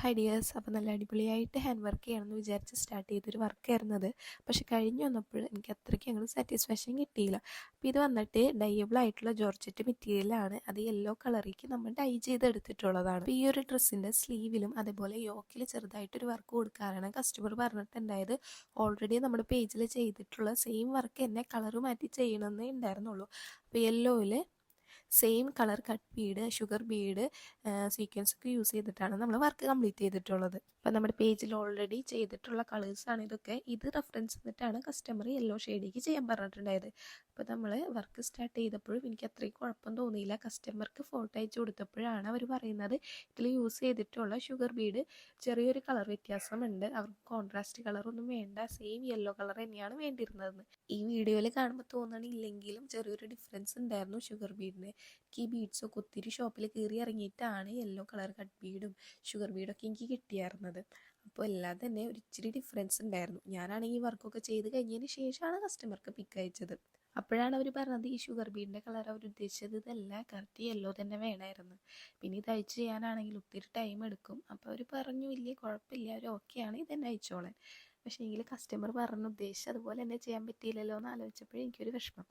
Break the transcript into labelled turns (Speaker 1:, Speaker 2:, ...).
Speaker 1: Hi dears അപ്പോൾ നല്ല അടിപൊളിയായിട്ട് ഹാൻഡ് വർക്ക് ചെയ്യണമെന്ന് വിചാരിച്ച് സ്റ്റാർട്ട് ചെയ്തൊരു വർക്കായിരുന്നു അത്. പക്ഷെ കഴിഞ്ഞ് വന്നപ്പോൾ എനിക്ക് അത്രയ്ക്ക് അങ്ങോട്ട് സാറ്റിസ്ഫാക്ഷൻ കിട്ടിയില്ല. അപ്പോൾ ഇത് വന്നിട്ട് ഡയബിൾ ആയിട്ടുള്ള ജോർജറ്റ് മെറ്റീരിയലാണ് അത് യെല്ലോ കളറിലേക്ക് നമ്മൾ ഡൈ ചെയ്തെടുത്തിട്ടുള്ളതാണ്. ഈ ഒരു ഡ്രസ്സിന്റെ സ്ലീവിലും അതേപോലെ യോക്കിൽ ചെറുതായിട്ടൊരു വർക്ക് കൊടുക്കാറാണ് കസ്റ്റമർ പറഞ്ഞിട്ടുണ്ടായത്. ഓൾറെഡി നമ്മുടെ പേജിൽ ചെയ്തിട്ടുള്ള സെയിം വർക്ക് തന്നെ കളർ മാറ്റി ചെയ്യണമെന്നേ ഉണ്ടായിരുന്നുള്ളൂ. അപ്പോൾ യെല്ലോയിൽ same colour cut bead sugar bead sequence ഒക്കെ യൂസ് ചെയ്തിട്ടാണ് നമ്മൾ വർക്ക് കംപ്ലീറ്റ് ചെയ്തിട്ടുള്ളത്. അപ്പം നമ്മുടെ പേജിൽ ഓൾറെഡി ചെയ്തിട്ടുള്ള കളേഴ്സാണ് ഇതൊക്കെ. ഇത് റെഫറൻസ് എന്നിട്ടാണ് കസ്റ്റമർ യെല്ലോ ഷെയ്ഡിലേക്ക് ചെയ്യാൻ പറഞ്ഞിട്ടുണ്ടായത്. അപ്പോൾ നമ്മൾ വർക്ക് സ്റ്റാർട്ട് ചെയ്തപ്പോഴും എനിക്ക് അത്രയും കുഴപ്പം തോന്നിയില്ല. കസ്റ്റമർക്ക് ഫോട്ടോ അയച്ചു കൊടുത്തപ്പോഴാണ് അവർ പറയുന്നത് ഇതിൽ യൂസ് ചെയ്തിട്ടുള്ള ഷുഗർ ബീഡ് ചെറിയൊരു കളർ വ്യത്യാസമുണ്ട്. അവർക്ക് കോൺട്രാസ്റ്റ് കളറൊന്നും വേണ്ട. സെയിം യെല്ലോ കളർ തന്നെയാണ് വേണ്ടിയിരുന്നതെന്ന്. ഈ വീഡിയോയിൽ കാണുമ്പോൾ തോന്നണില്ലെങ്കിലും ചെറിയൊരു ഡിഫറൻസ് ഉണ്ടായിരുന്നു ഷുഗർ ബീഡിന് എനിക്ക് ഈ ബീഡ്സൊക്കെ ഒത്തിരി ഷോപ്പിൽ കയറി ഇറങ്ങിയിട്ടാണ് യെല്ലോ കളർ കട്ട് ബീഡും ഷുഗർ ബീഡൊക്കെ എനിക്ക് കിട്ടിയായിരുന്നത്. അപ്പോൾ എല്ലാം തന്നെ ഒരു ഇച്ചിരി ഡിഫറൻസ് ഉണ്ടായിരുന്നു ഞാനാണെങ്കിൽ വർക്കൊക്കെ ചെയ്ത് കഴിഞ്ഞതിന് ശേഷമാണ് കസ്റ്റമർക്ക് പിക്ക് അയച്ചത്. അപ്പോഴാണ് അവർ പറഞ്ഞത് ഈ ഷുഗർ ബീഡിന്റെ കളർ അവർ ഉദ്ദേശിച്ചത് ഇതല്ല കറക്റ്റ് യെല്ലോ തന്നെ വേണമായിരുന്നു പിന്നെ ഇത് അയച്ചു ചെയ്യാനാണെങ്കിൽ ഒത്തിരി ടൈം എടുക്കും. അപ്പോൾ അവർ പറഞ്ഞു ഇല്ലേ കുഴപ്പമില്ല അവർ ഓക്കെയാണ് ഇതന്നെ അയച്ചോളാൻ പക്ഷേ എങ്കിൽ കസ്റ്റമർ പറഞ്ഞ ഉദ്ദേശിച്ചത് അതുപോലെ തന്നെ ചെയ്യാൻ പറ്റിയില്ലല്ലോ എന്ന് ആലോചിച്ചപ്പോഴേ എനിക്കൊരു വിഷമം.